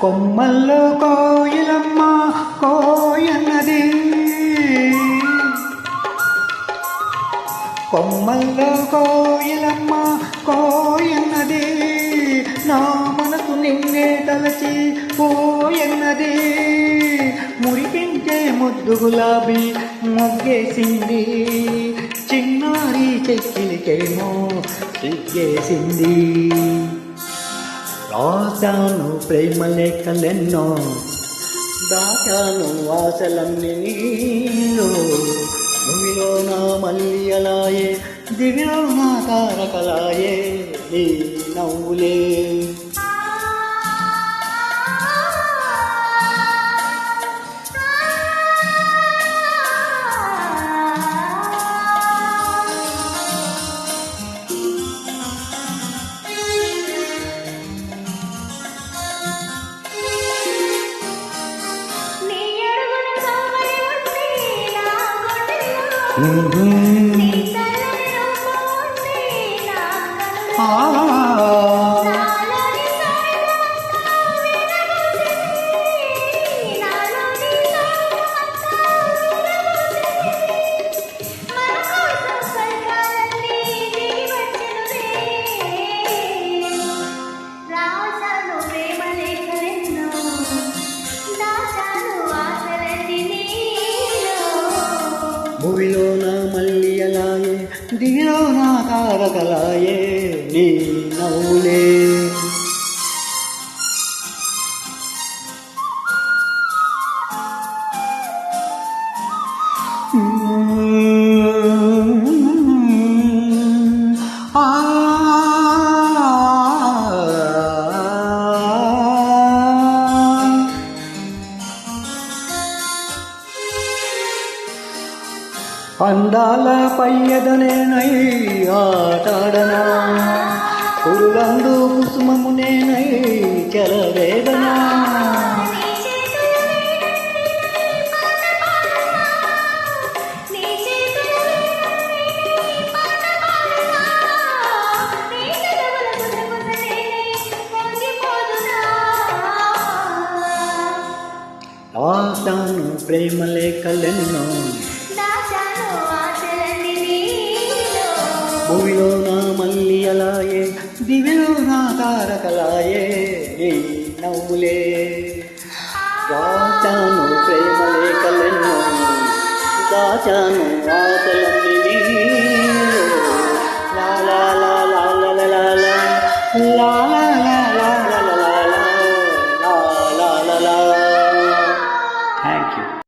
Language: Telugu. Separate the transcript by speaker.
Speaker 1: కొమ్మల్లో కోయిలమ్మ కోయన్నది. కొమ్మల్లో కోయిలమ్మ కోయన్నది. నా మనసు నిన్నే తలచి పోయన్నది. మురిపించే ముద్దు గులాబీ మొగ్గేసింది. చిన్నారి చెక్కిలికేమో సిగ్గేసింది రాశాను ప్రేమ లేఖలెన్నో దాచాను ఆశలన్నీ నీలో. భూమిలో నా మల్లియలాయే దివిలో నా తారకలాయే నీ నవ్వులే.
Speaker 2: Mm-hmm.
Speaker 1: భూమిలో నా మళ్ళీ అలాయే దిగిలో నా తారకలాయే నీ నవ్వులే. అందాల పయ్యదనే పయ్యదనేనై ఆటాడనా కురులందు కుసుమమునేనై చెలవేదనా వాసాను ప్రేమ లేఖలెన్నో భూమిలో నా మల్లి అలాయే దివిలో నా తారకలాయే నీ నవ్వులే దాచాను ప్రేమ లేఖలెన్నో దాచాను ఆకలని లాలా లాలా లాలా లాలా లాలా